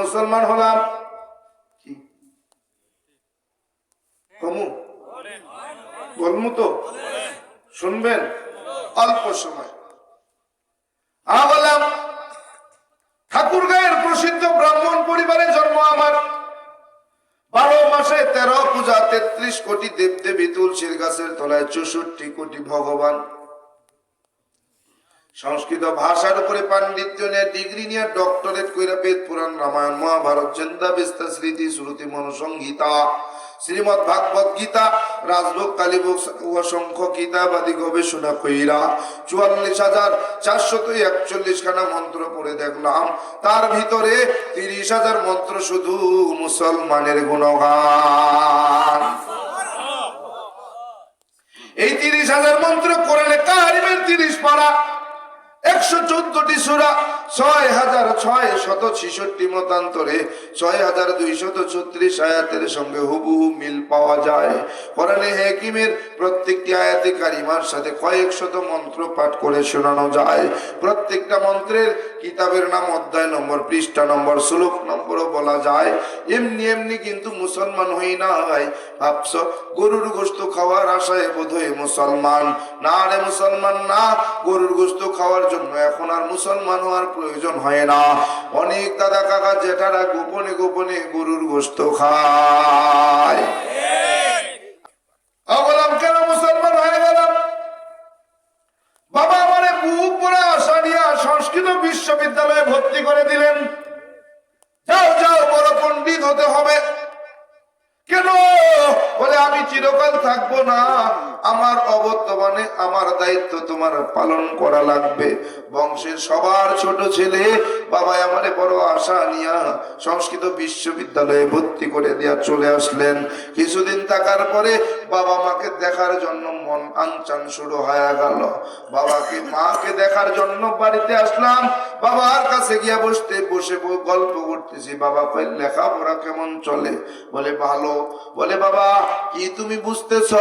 মুসলমান হলাম। কমু? বলমু তো? শুনবেন? অল্প সময়। আ বললাম ঠাকুর গায়ের প্রসিদ্ধ ব্রাহ্মণ পরিবারে জন্ম আমার। বারো মাসে তেরো পূজা তেত্রিশ কোটি দেব দেবী তুলসীর গাছের তলায় চৌষট্টি কোটি ভগবান। সংস্কৃত ভাষার উপরে পাণ্ডিত্য নিয়ে ডিগ্রি নিয়ে ডক্টরেট কইরা বেদ পুরাণ রামায়ণ, মহাভারত চন্দা বিস্তা, স্মৃতি, শ্রুতি, মনুসংহিতা, শ্রীমদ ভাগবত গীতা, রাজভোগ, কালীভোগ অসংখ্য গীতাবাদী গবেষণা কইরা চুয়াল্লিশ হাজার চারশত একচল্লিশ খানা মন্ত্র পড়ে দেখলাম। তার ভিতরে তিরিশ হাজার মন্ত্র শুধু মুসলমানের গুণগান। এই তিরিশ হাজার মন্ত্র কোরআনে কারিমের তিরিশ পারা একশো ছয় হাজার ছয় শত মতান্তরে, ছয় হাজার দুইশত ছত্রিশ আয়াতের সঙ্গে হুবহু মিল পাওয়া যায়। হেকিমের প্রত্যেকটি সাথে কয়েকশত মন্ত্র পাঠ করে শোনানো যায়। প্রত্যেকটা মন্ত্রের কিতাবের নাম অধ্যায় নম্বর পৃষ্ঠা নম্বর, শ্লোক নম্বরও বলা যায়। এমনি এমনি কিন্তু মুসলমান হই না হয় ভাবছ, গরুর গোস্ত খাওয়ার আশায় বোধ হয় মুসলমান। না রে মুসলমান, না। গরুর গোস্ত খাওয়ার জন্য এখন আর মুসলমান হওয়ার প্রয়োজন হয় না। অনেক দাদা কাকা জেঠারা গোপনে গোপনে গরুর গোস্ত খায়। বললাম, কেন মুসলমান হয়ে গেলাম? বাবা আমারে বুক পরে আশা নিয়ে সংস্কৃত বিশ্ববিদ্যালয়ে ভর্তি করে দিলেন। বড় পণ্ডিত হতে হবে। কেন? বলে আমি চিরকাল থাকব না। আমার অবর্তমানে দায়িত্ব তোমার পালন করা লাগবে। বংশের সবার ছোট ছেলে বাবা আমারে বড় আশা নিয়া সংস্কৃত বিশ্ববিদ্যালয়ে ভর্তি করে দেয়া চলে আসলেন। কিছুদিন থাকার পরে বাবা মাকে দেখার জন্য মন আনচান শুরু হয়ে গেল। বাবাকে, মাকে দেখার জন্য বাড়িতে আসলাম। বাবার কাছে গিয়া বসতে, বসে গল্প করতেছি। বাবা কই লেখাপড়া কেমন চলে? বলে, ভালো। বলে, বাবা, কি তুমি বুঝতেছ?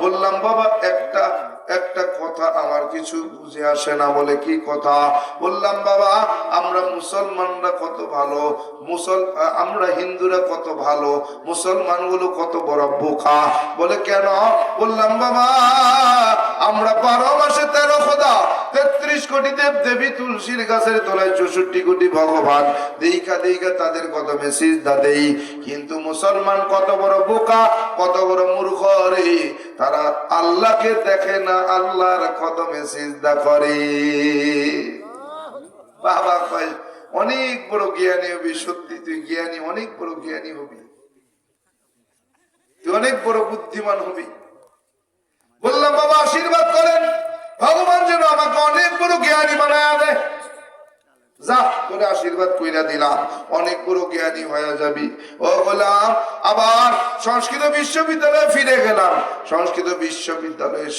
বললাম, বাবা, একটা একটা কথা আমার কিছু বুঝে আসে না বলে কি কথা? বললাম, বাবা, আমরা মুসলমানরা কত ভালো, মুসল, আমরা হিন্দুরা কত ভালো, মুসলমানগুলো কত বড় বোকা। বলে, কেন? বললাম, বাবা, আমরা বারো মাসে তেরো খোদা তেত্রিশ কোটি দেব দেবী তুলসীর গাছের তলায় চৌষট্টি কোটি ভগবান। দেইকা দেইকা তাদের কদমে সিজদা দেই। কিন্তু মুসলমান কত বড় বোকা, কত বড় মূর্খ রে। তারা আল্লাহকে দেখে না, আল্লাহর কদমে সিজদা করে। বাবা কয়, অনেক বড় জ্ঞানী হবি, সত্যি তুই জ্ঞানী, অনেক বড় জ্ঞানী হবি। তুই অনেক বড় বুদ্ধিমান হবি। বললাম, বাবা, আশীর্বাদ করেন। অনেক জ্ঞানী বানায় দেয় যা আশীর্বাদ কইরা দিলাম। অনেক বড় জ্ঞানী হয়ে যাবি। ও বললাম আবার সংস্কৃত বিশ্ববিদ্যালয়ে ফিরে গেলাম। সংস্কৃত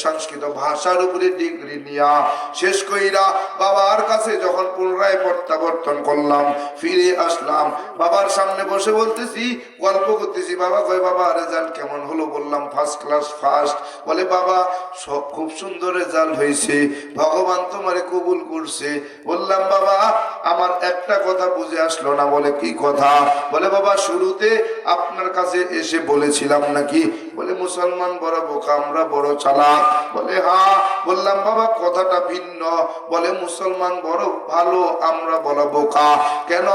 সংস্কৃত ভাষার উপরে ডিগ্রি নিয়া শেষ কইরা বাবার কাছে যখন পুনরায় প্রত্যাবর্তন করলাম, ফিরে আসলাম। বাবার সামনে বসে বলতেছি, গল্প করতেছি, বাবা, কয় বাবা, রেজাল্ট কেমন হলো? বললাম ফার্স্ট ক্লাস ফার্স্ট বলে, বাবা, সব খুব সুন্দর রেজাল্ট হয়েছে ভগবান তোমারে কবুল করছে। বললাম, বাবা আমার একটা কথা বুঝে আসলো না, বলে কি কথা? বলে, বাবা, শুরুতে আপনার কাছে এসে বলেছিলাম নাকি? বলে, মুসলমান বড় বোকা, আমরা বড় চালাক। বলে হ্যাঁ। বললাম, বাবা, কথাটা ভিন্ন। বলে, মুসলমান বড় ভালো, আমরা বড় বোকা। কেন?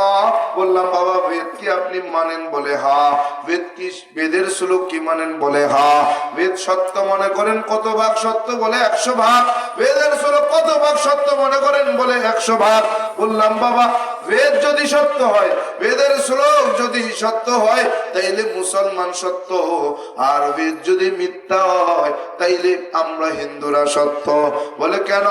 বললাম, বাবা, বেদ কি আপনি মানেন? বলে হা বেদ কি, বেদের শ্লোক কি মানেন? বলে হা বেদ সত্য মনে করেন? কত ভাগ সত্য? বলে, একশো ভাগ। বেদের শ্লোক কত ভাগ সত্য মনে করেন? বলে, একশো ভাগ। বললাম বাবা, বেদ যদি সত্য হয়, বেদের শ্লোক যদি সত্য হয়, তাইলে মুসলমান সত্য। আর বেদ যদি মিথ্যা হয়, তাইলে আমরা হিন্দুরা সত্য। বলে কেন?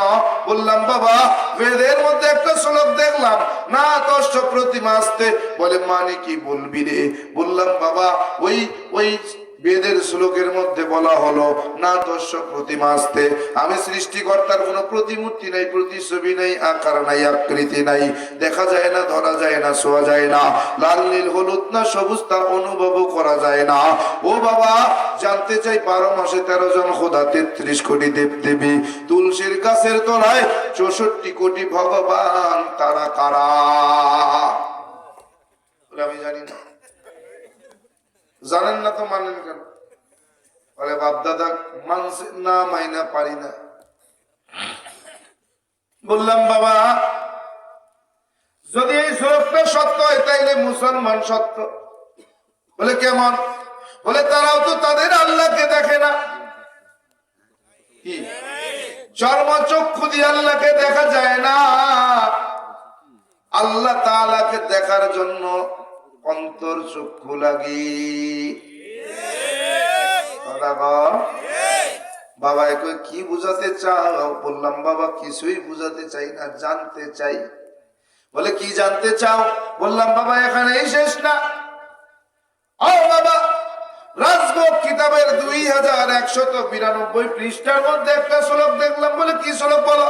বললাম, বাবা, বেদের মধ্যে একটা শ্লোক দেখলাম, না দশ প্রতিমা আসতে। বলে মানে কি বলবি রে? বললাম, বাবা, ওই ওই বেদের শ্লোকের মধ্যে বলা হলো, না দর্শক প্রতিমা আসতে। আমি সৃষ্টিকর্তার কোনো প্রতিমূর্তি নাই প্রতিছবি নাই, আকার নাই, আকৃতি নাই। দেখা যায় না, ধরা যায় না, শোয়া যায় না। লাল, নীল, হলুদ না সবুজ তা অনুভবও করা যায় না। ও বাবা, জানতে চাই বারো মাসে তেরো জন খোদা তেত্রিশ কোটি দেব দেবী তুলসীর গাছের তলায় চৌষট্টি কোটি ভগবান, তারা কারা? বলে জানেন না তো মানেন কেন? বলে বাপ দাদা মানছে না, মাইনা পারি না। বললাম, বাবা, যদি এই শ্লোকটা সত্য হয়, তাইলে মুসলমান সত্য। বলে, কেমন? বলে, তারাও তো তাদের আল্লাহকে দেখে না। কি? চর্মচক্ষু দিয়ে আল্লাহকে দেখা যায় না। আল্লাহ তাআলাকে দেখার জন্য অন্তর চক্ষু লাগি। বাবা একে কি বুঝাতে চাও? বললাম, বাবা, কিছুই বুঝাতে চাই না, জানতে চাই। বলে, কি জানতে চাও? বললাম, বাবা, এখানেই শেষ না। ও বাবা রাজভোগ কিতাবের দুই হাজার একশত বিরানব্বই পৃষ্ঠার মধ্যে একটা শ্লোক দেখলাম। বলে, কি শ্লোক বলো?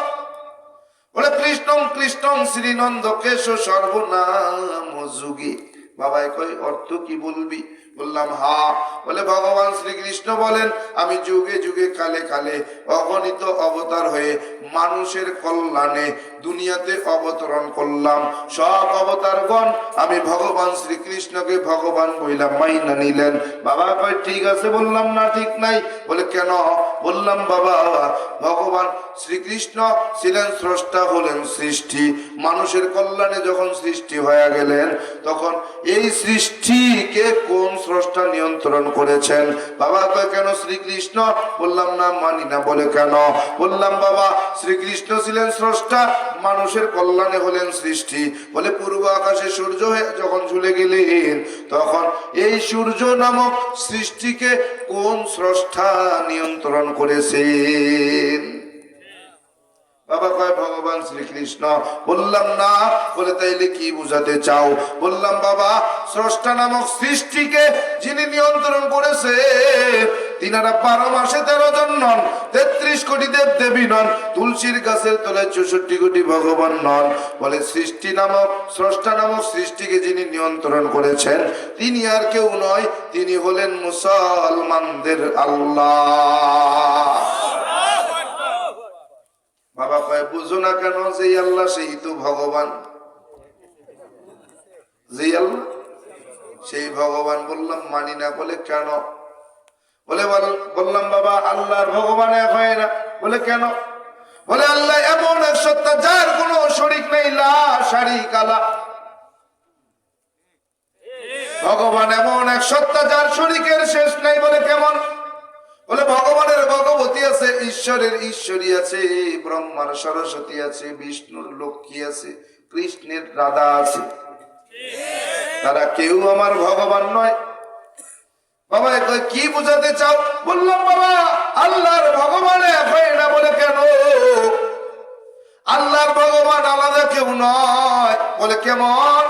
বলে, কৃষ্ণং কৃষ্ণং শ্রীনন্দ কেশ সর্বনাম যুগে। বাবা কই অর্থ কি বলবি? বললাম, হা। বলে ভগবান শ্রীকৃষ্ণ বলেন, আমি যুগে যুগে কালে কালে অগণিত অবতার হয়ে মানুষের কল্যাণে দুনিয়াতে অবতরণ করলাম। সব অবতারগণ, আমি ভগবান শ্রীকৃষ্ণকে ভগবান বইলাম মাইনা নিলেন। বাবা, কয়, ঠিক আছে। বললাম, না, ঠিক নাই। বলে, কেন? বললাম, বাবা, ভগবান শ্রীকৃষ্ণ ছিলেন স্রষ্টা, হলেন সৃষ্টি। মানুষের কল্যাণে যখন সৃষ্টি হয়ে গেলেন, তখন এই সৃষ্টিকে কোন স্রষ্টা নিয়ন্ত্রণ করেছেন। বাবা কয়, কেন শ্রীকৃষ্ণ? বললাম, না, মানি না। বলে, কেন? বললাম, বাবা, শ্রীকৃষ্ণ ছিলেন স্রষ্টা, মানুষের কল্যাণে হলেন সৃষ্টি। বলে, পূর্ব আকাশে সূর্য হয়ে যখন ঝুলে গেলেন, তখন এই সূর্য নামক সৃষ্টিকে কোন স্রষ্টা নিয়ন্ত্রণ করেছেন? বাবা কয়, ভগবান শ্রীকৃষ্ণ। বললাম, না। বলে, তাইলে কি বুঝাতে চাও? বললাম, বাবা, স্রষ্টা নামক সৃষ্টিকে যিনি নিয়ন্ত্রণ করেছে তিনারা বারো মাসে তেরো জন নন, তেত্রিশ কোটি দেব দেবী নন, তুলসীর গাছের তলায় চৌষট্টি কোটি ভগবান নন। বলে, সৃষ্টি নামক, স্রষ্টা নামক সৃষ্টিকে যিনি নিয়ন্ত্রণ করেছেন, তিনি আর কেউ নয়, তিনি হলেন মুসলমানদের আল্লাহ। বাবা কয়, বুঝো না কেন যে আল্লাহ সেই তো ভগবান? যে আল্লাহ সেই ভগবান বললাম, মানি না। বলে, কেন? বলে, বল- বললাম, বাবা, আল্লাহর ভগবান এক হয় না। বলে, কেন? বলে, আল্লাহ এমন এক সত্তা যার কোনো শরিক নেই, লা শারিক কালা ভগবান এমন এক সত্তা যার শরিকের শেষ নাই বলে, কেমন? বলে, ভগবানের ভগবতী আছে, ঈশ্বরের ঈশ্বরী আছে, ব্রহ্মার সরস্বতী আছে, বিষ্ণুর লক্ষ্মী আছে, কৃষ্ণের রাধা আছে। তারা কেউ আমার ভগবান নয়। বাবা কি বুঝাতে চাও? বললাম, বাবা, আল্লাহর ভগবান না বলে কেন? আল্লাহর ভগবান আলাদা কেউ নয়। বলে, কেমন?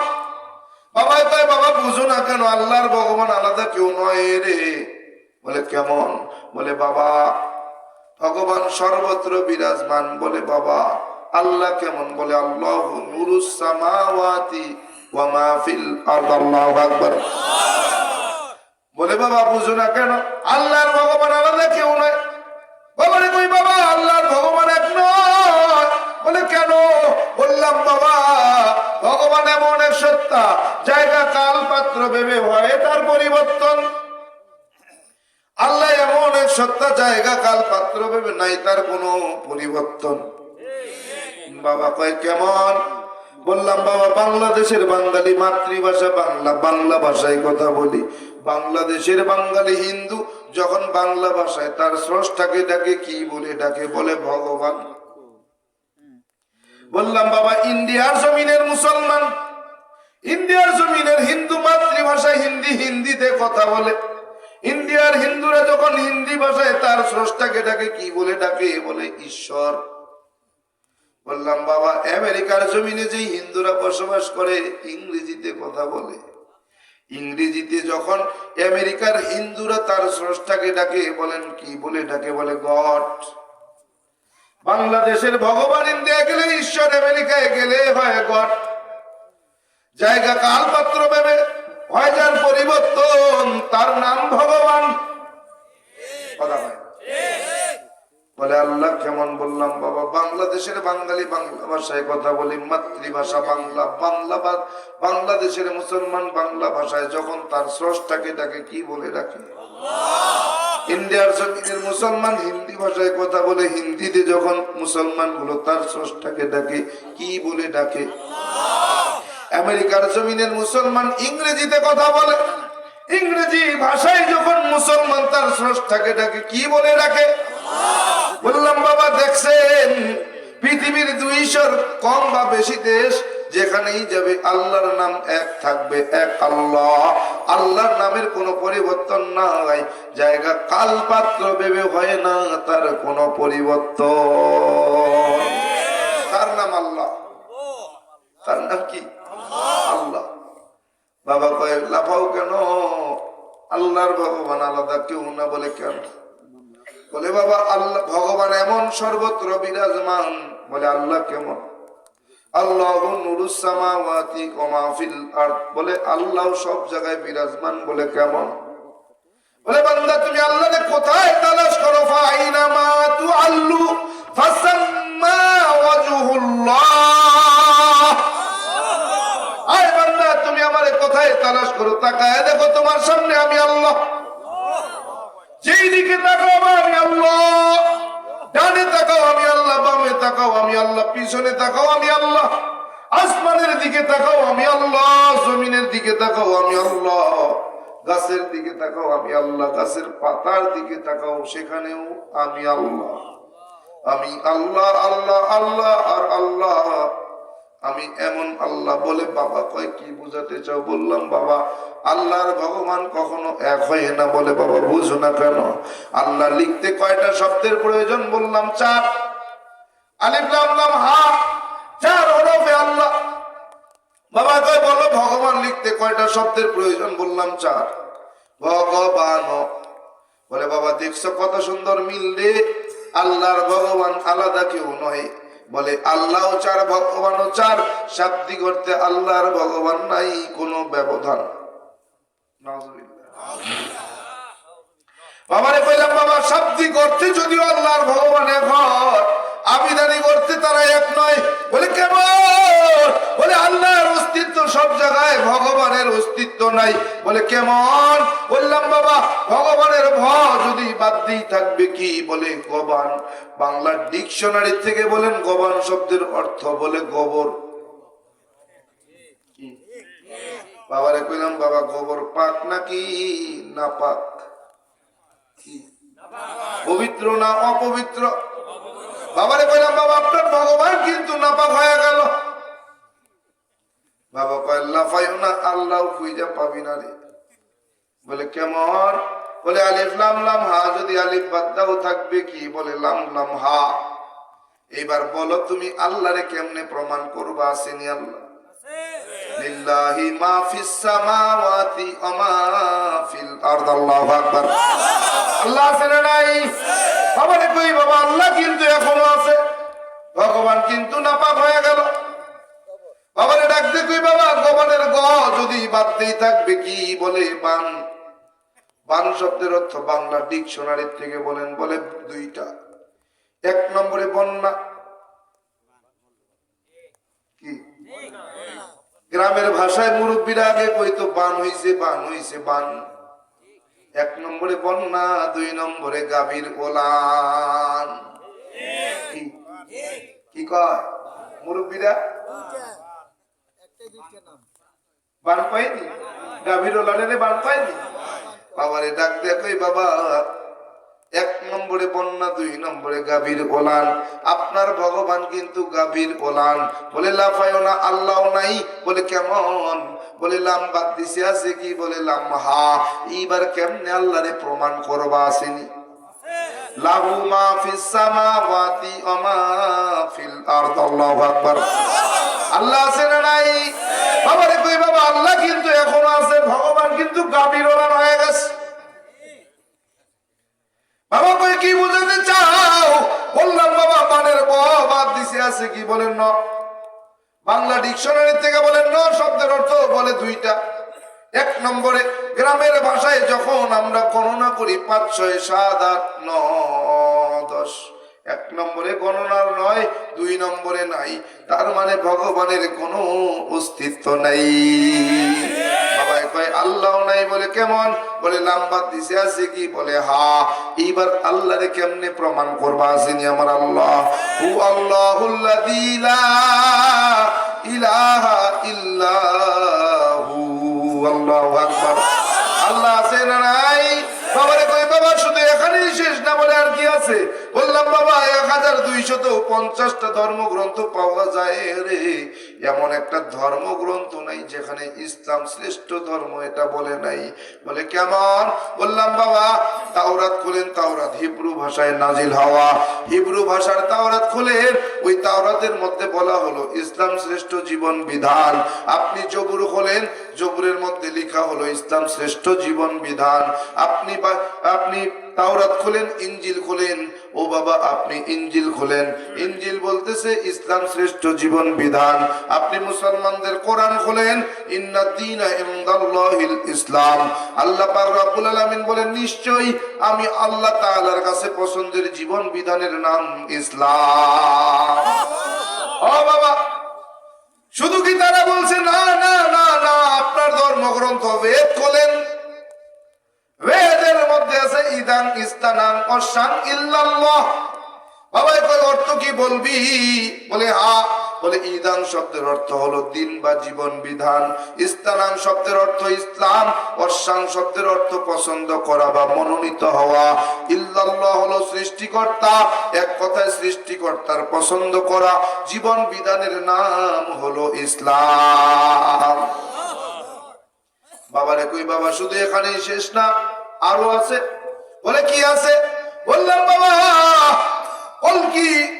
বাবা কয়, বাবা, বুঝো না কেন, আল্লাহর ভগবান আলাদা কেউ নয় রে। বলে, কেমন? বলে, বাবা, ভগবান সর্বত্র বিরাজমান। বলে, বাবা, আল্লাহ কেমন? বলে, আল্লাহ নুরুস সামাওয়াতি ওয়া মা ফিল আরদ। আল্লাহু আকবার। বলে, বাবা, বুঝো না কেন? আল্লাহর ভগবান আলাদা কেউ নয়। বাবা রে কই বাবা, আল্লাহর ভগবান এক নয়। বলে, কেন? বললাম, বাবা, ভগবান এমন এক সত্তা, জায়গা কাল পাত্র ভেবে হয় তার পরিবর্তন। আল্লাহ এমন এক সত্তা জায়গা কাল পাত্র ভেবে নাই, তার কোনো পরিবর্তন। বাবা কয়, কেমন? বললাম, বাবা, বাংলাদেশের বাঙালি মাতৃভাষা বাংলা বাংলা ভাষায় কথা বলি। বাংলাদেশের বাঙালি হিন্দু যখন বাংলা ভাষায় তার স্রষ্টাকে ডাকে, কি বলে ডাকে? বলে, ভগবান। বললাম, বাবা, ইন্ডিয়ার জমিনের মুসলমান। ইন্ডিয়ার জমিনের হিন্দু মাতৃভাষায় হিন্দি হিন্দিতে কথা বলে। ইন্ডিয়ার হিন্দুরা যখন হিন্দি ভাষায় তার স্রষ্টাকে ডাকে, কি বলে ডাকে? বলে, ঈশ্বর। বললাম, বাবা, আমেরিকার জমিনে যে হিন্দুরা বসবাস করে, ইংরেজিতে কথা বলে। ইংরেজিতে যখন আমেরিকার হিন্দুরা তার স্রষ্টাকে ডাকে, বলেন, কি বলে ডাকে? বলে, গড। বাংলাদেশের ভগবান ইন্ডিয়া গেলে, ঈশ্বর আমেরিকায় গেলে হয় গড। জায়গা কাল পাত্র ভেবে হয় পরিবর্তন, তার নাম ভগবান। বলে আল্লাহ, কেমন বললাম, বাবা, বাংলাদেশের বাঙালি বাংলা ভাষায় কথা বলি, মাতৃভাষা বাংলা বাংলা বাংলাদেশের মুসলমান বাংলা ভাষায় যখন তার স্রষ্টাকে ডাকে, কি বলে ডাকে? ইন্ডিয়ার জমিনের মুসলমান হিন্দি ভাষায় কথা বলে, হিন্দিতে যখন মুসলমানগুলো তার স্রষ্টাকে ডাকে, কি বলে ডাকে? আমেরিকার জমিনের মুসলমান ইংরেজিতে কথা বলে। ইংরেজি ভাষায় যখন মুসলমান তার স্রষ্টাকে ডাকে, কি বলে ডাকে? বললাম, বাবা, দেখছেন, পৃথিবীর দুইশোর কম বা বেশি দেশ যেখানেই যাবে, আল্লাহর নাম এক থাকবে, এক আল্লাহ। আল্লাহর নামের কোনো পরিবর্তন না হয় জায়গা কালপাত্র ভেবে হয় না, তার কোনো পরিবর্তন। তার নাম আল্লাহ। তার নাম কি? বাবা কয়, লাফাও কেন? আল্লাহর ভগবান আলাদা, কেউ না বলে কেন? বলে, বাবা, আল্লাহ, ভগবান এমন সর্বত্র বিরাজমান। বলে, আল্লাহ কেমন? আল্লাহ নুরুসামাওয়াতি বলে, আল্লাহ সব জায়গায় বিরাজমান বলে কেমন? বলে, বান্দা, তুমি আল্লাহরে কোথায় তালাশ করো? ফাইনা মা তুআল্লু ফাসাম্মা ওয়াজহুল্লাহ আয় বান্দা তুমি আমারে কোথায় তালাশ করো, তাকায় দেখো তোমার সামনে আমি আল্লাহ। যেই দিকে আমি আল্লাহ। ডানে তাকাও আমি আল্লাহ, বামে তাকাও আমি আল্লাহ, পিছনে তাকাও আমি আল্লাহ। আসমানের দিকে তাকাও আমি আল্লাহ, জমিনের দিকে তাকাও আমি আল্লাহ। গাছের দিকে তাকাও আমি আল্লাহ, গাছের পাতার দিকে তাকাও সেখানেও আমি আল্লাহ। আমি আল্লাহ আল্লাহ আল্লাহ আর আল্লাহ। আমি এমন আল্লাহ বলে, বাবা, কয় কি বুঝাতে চাও? বললাম, বাবা, আল্লাহর ভগবান কখনো এক হয় না বলে, বাবা, বুঝো না কেন? আল্লাহ লিখতে কয়টা শব্দের প্রয়োজন? বললাম, চার। আলিফ, লাম লাম, হা, চার হরফে আল্লাহ। বাবা কয়, বলো, ভগবান লিখতে কয়টা শব্দের প্রয়োজন? বললাম, চার। ভগবান বলে, বাবা, দেখছ কত সুন্দর মিল রে? আল্লাহর ভগবান আলাদা কেউ নয়। বলে আল্লাহ চার, ভগবানও চার। শাব্দিক করতে আল্লাহর ভগবান নাই, কোনো ব্যবধান। বাবারে কইলাম, বাবা শাব্দিক করতে যদিও আল্লাহর ভগবান হয় আবিধানিক করতে তারা এক নয়। বলে কেমন বলে আল্লাহর অস্তিত্ব সব জায়গায়, ভগবানের অস্তিত্ব নাই। বলে কেমন? বললাম, বাবা, ভগবানের ভ যদি বাদ দিই থাকবে কি? বলে গবান। বাংলার ডিকশনারি থেকে বলেন, গবান শব্দের অর্থ বলে গোবর। বাবারে কইলাম, বাবা, গোবর পাক নাকি না পাক? পবিত্র না অপবিত্র? বাবারে কইলাম, বাবা, আপনার ভগবান কিন্তু নাপাক হয়ে গেল। বাবা কয়, লাফাইও না, আল্লাহ খুঁজা পাবি না রে। বলে, কেমন? বলে, আলিফ লাম লাম হা, যদি আলিফ বাদ দাও, থাকবে কি? বলে, লাম লাম হা। এবার বলো, তুমি আল্লাহরে কেমনে প্রমাণ করবা, আসেনি আল্লাহ? লিল্লাহি মা ফিস সামাওয়াতি ওয়া ফিল আরদ, আল্লাহু আকবার। আল্লাহ আছে না নাই? বাবারে কই, বাবা, আল্লাহ কিন্তু এখনও আছে। ভগবান কিন্তু নাপাক হয়ে গেল। ডাকতে কই বাবা? গবানের গ যদি বাদ দিয়ে থাকবে, কি বলে বান? বান শব্দের অর্থ বাংলা ডিকশনারির থেকে বলেন, বলে দুইটা। এক নম্বরে বন্যা। কি? গ্রামের ভাষায় মুরব্বীরা আগে কইতো বান হইছে বান হইছে, বান। এক নম্বরে বন্যা, দুই নম্বরে গাভীর ওলান? কি? কয়? মুরব্বীরা? বান পাইনি গাভীর ওলানের বান পাইনি বাবারে ডাক দেখই বাবা, এক নম্বরে বন্যা, দুই নম্বরে গাভীর ওলান। আপনার ভগবান কিন্তু গাভীর ওলান। বলে, লাফায়ও না আল্লাহ নাই। বলে, কেমন? বলে, লাম বাদ দিছে আছে কি? বলে, লাম হা। এইবার কেমনে আল্লাহরে প্রমাণ করবা আসেনি? লাহু মা ফিস সামাওয়াতি ওয়া ফিল আল্লাহ আছে না নাই? বাবারে কই বাবা আল্লাহ কিন্তু এখনও আছে, ভগবান কিন্তু গাভীর ওলান হয়ে গেছে। বাবা কই, কি বুঝাতে চাও? বললাম, বাবা, বানের ব, বাদ দিছে, আছে কি বলেন ন? বাংলা ডিকশনারি থেকে বলেন ন, শব্দের অর্থ বলে দুইটা। এক নম্বরে, গ্রামের ভাষায় যখন আমরা গণনা করি পাঁচ ছয় সাত, আট, ন, দশ। এক নম্বরে গণনার নয়, দুই নম্বরে নাই। তার মানে ভগবানের কোনো অস্তিত্ব নাই। বাবাই কয় আল্লাহ নাই বলে কেমন? বলে, নাম্বার দিছে আছে কি? বলে, হা, এইবার আল্লাহরে কেমনে প্রমাণ করবা? আসেনি আমার আল্লাহ। হু আল্লাহুল্লাযী দুইশত পঞ্চাশটা ধর্মগ্রন্থ পাওয়া যায় রে। এমন একটা ধর্মগ্রন্থ নাই যেখানে ইসলাম শ্রেষ্ঠ ধর্ম এটা বলে নাই। বলে কেমন? বললাম, বাবা, তাওরাত খুলেন, তাওরাত হিব্রু ভাষায় নাজিল হওয়া। হিব্রু ভাষার তাওরাত খুলেন, ওই তাওরাতের মধ্যে বলা হলো, ইসলাম শ্রেষ্ঠ জীবন বিধান। আপনি জবুর হলেন জবুরের মধ্যে লেখা হলো, ইসলাম শ্রেষ্ঠ জীবন বিধান। আপনি আপনি তাওরাত খুলেন ইঞ্জিল খুলেন, ও বাবা, আপনি ইঞ্জিল খুলেন। ইঞ্জিল বলতেছে, ইসলাম শ্রেষ্ঠ জীবন বিধান। আপনি মুসলমানদের কোরআন খুলেন ইসলাম। আল্লাহ পাক রব্বুল আলামিন বলেন, নিশ্চয়ই আমি আল্লাহ তাআলার কাছে পছন্দের জীবন বিধানের নাম ইসলাম। ও বাবা, শুধু কি তারা বলছে, না না না না, আপনার ধর্মগ্রন্থ বেদ খোলেন। বেদের মধ্যে আছে, ইদান ইস্তানান অশান ইল্লাল্লাহ। বাবা কই অর্থ কি বলবি? বলে হা বলে ইদান শব্দের অর্থ হলো দিন বা জীবন বিধান। ইস্তানান শব্দের অর্থ ইসলাম অশান শব্দের অর্থ পছন্দ করা বা মনোনীত হওয়া। ইল্লাল্লাহ হলো সৃষ্টিকর্তা, এক কথায় সৃষ্টিকর্তার পছন্দ করা। জীবন বিধানের নাম হলো ইসলাম। বাবারে কই বাবা, শুধু এখানেই শেষ না? আরও আছে? বলে কি আছে? বললাম বাবা, বল কি?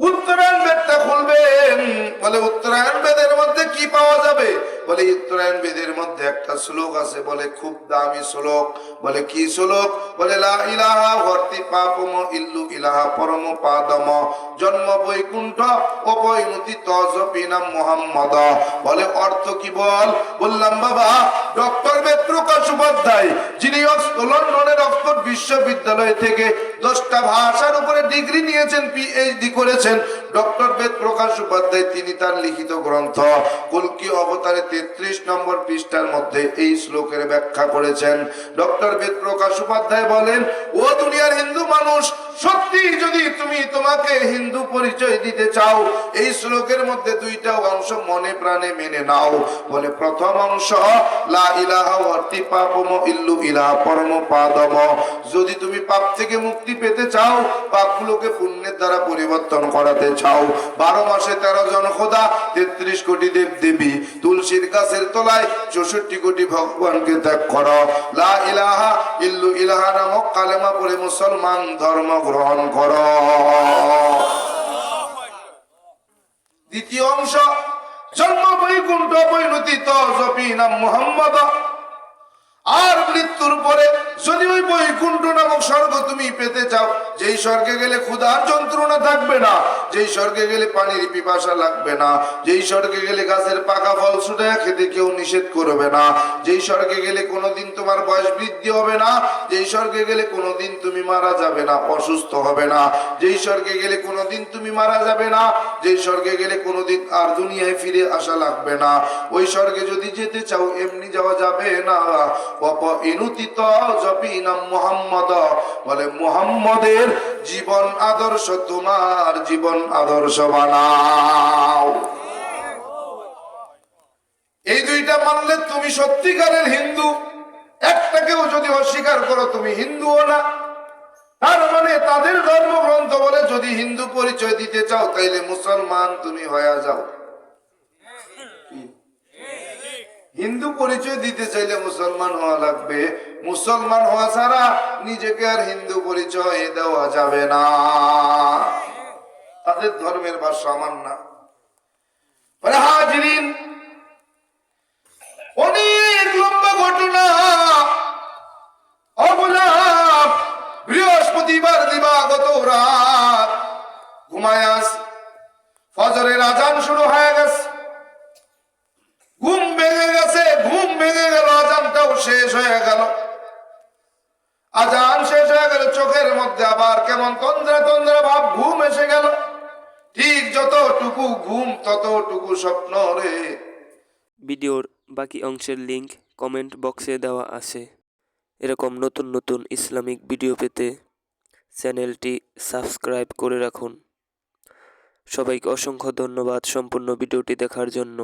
উত্তরায়ণ বেদটা খুলবেন। বলে, উত্তরায়ণ বেদের মধ্যে কি পাওয়া যাবে? বলে, উত্তরায়ণ বেদের মধ্যে একটা শ্লোক আছে। বলে, খুব দামি শ্লোক। বলে, কি শ্লোক? বলে, লা ইলাহা ভর্তি পাপম ইল্লু ইলাহা পরম পাদম। জন্ম বৈকুণ্ঠ অপৈনতি তজপিনাম মোহাম্মদ। বলে, অর্থ কি বল? বললাম, বাবা, ডক্টর বেদ প্রকাশ উপাধ্যায়, যিনি লন্ডনের অক্সফোর্ড বিশ্ববিদ্যালয় থেকে দশটা ভাষার উপরে ডিগ্রি নিয়েছেন পিএইচডি করেছেন। ডক্টর বেদ প্রকাশ উপাধ্যায়, তিনি তার লিখিত গ্রন্থ কুলকি অবতারে তেত্রিশ নম্বর পৃষ্ঠার মধ্যে এই শ্লোকের ব্যাখ্যা করেছেন। ডক্টর বেদ প্রকাশ উপাধ্যায় বলেন, ও দুনিয়ার হিন্দু মানুষ সত্যি যদি তুমি তোমাকে হিন্দু পরিচয় দিতে চাও, এই শ্লোকের মধ্যে দুইটা অংশ মনে প্রাণে মেনে নাও। বলে প্রথম অংশ যদি তুমি পাপ থেকে মুক্তি পেতে চাও, পাপগুলোকে পুণ্যের দ্বারা পরিবর্তন করাতে চাও। বারো মাসে তেরো জন খোদা, তেত্রিশ কোটি দেব দেবী। তুলসীর গাছের তলায় চৌষট্টি কোটি ভগবানকে ত্যাগ করো। লা ইলাহা ইল্লু ইলাহা নামক কালেমা পড়ে মুসলমান ধর্ম গ্রহণ কর। দ্বিতীয় অংশ জন্ম বৈকুণ্ঠ পরিণতি তপি নাম মোহাম্মদ। আর মৃত্যুর পরে যদি ওই বৈকুণ্ঠ নামক স্বর্গ তুমি পেতে চাও, যেই স্বর্গে গেলে ক্ষুধার যন্ত্রণা থাকবে না, যেই স্বর্গে গেলে পানির পিপাসা লাগবে না, যেই স্বর্গে গেলে গাছের পাকা ফল ছুটে খেতে কেউ নিষেধ করবে না, যেই স্বর্গে গেলে কোনোদিন তোমার বয়স বৃদ্ধি হবে না, যেই স্বর্গে গেলে কোনোদিন তুমি মারা যাবে না, অসুস্থ হবে না, যেই স্বর্গে গেলে কোনোদিন তুমি মারা যাবে না, যেই স্বর্গে গেলে কোনোদিন আর দুনিয়ায় ফিরে আসা লাগবে না, ওই স্বর্গে যদি যেতে চাও, এমনি যাওয়া যাবে না অপ ইনুতিত বলে, মোহাম্মদের জীবন আদর্শ, তোমার জীবন আদর্শ বানাও। এই দুইটা মানলে তুমি সত্যিকারের হিন্দু। একটাকেও যদি অস্বীকার করো, তুমি হিন্দুও না। তার মানে তাদের ধর্মগ্রন্থ বলে, যদি হিন্দু পরিচয় দিতে চাও, তাইলে মুসলমান তুমি হয়ে যাও। হিন্দু পরিচয় দিতে চাইলে মুসলমান হওয়া লাগবে। মুসলমান হওয়া ছাড়া নিজেকে আর হিন্দু পরিচয় দেওয়া যাবে না। তাদের ধর্মের ভাষা আমার না হাজরিন অনেক লম্বা ঘটনা। অবলাপ বৃহস্পতিবার দিবাগত রাত। ঘুমায় আস ফজরের আজান শুরু হয়ে গেছে ঘুম ভেঙে গেছে ঘুম ভেঙে গেল আজানটাও শেষ হয়ে গেল আজান শেষ হয়ে গেল চোখের মধ্যে আবার কেমন কেমন তন্দ্রা তন্দ্রা ভাব ঘুম এসে গেল ঠিক যতটুকু ঘুম, ততটুকু স্বপ্ন রে। ভিডিওর বাকি অংশের লিংক কমেন্ট বক্সে দেওয়া আছে। এরকম নতুন নতুন ইসলামিক ভিডিও পেতে চ্যানেলটি সাবস্ক্রাইব করে রাখুন। সবাইকে অসংখ্য ধন্যবাদ সম্পূর্ণ ভিডিওটি দেখার জন্য।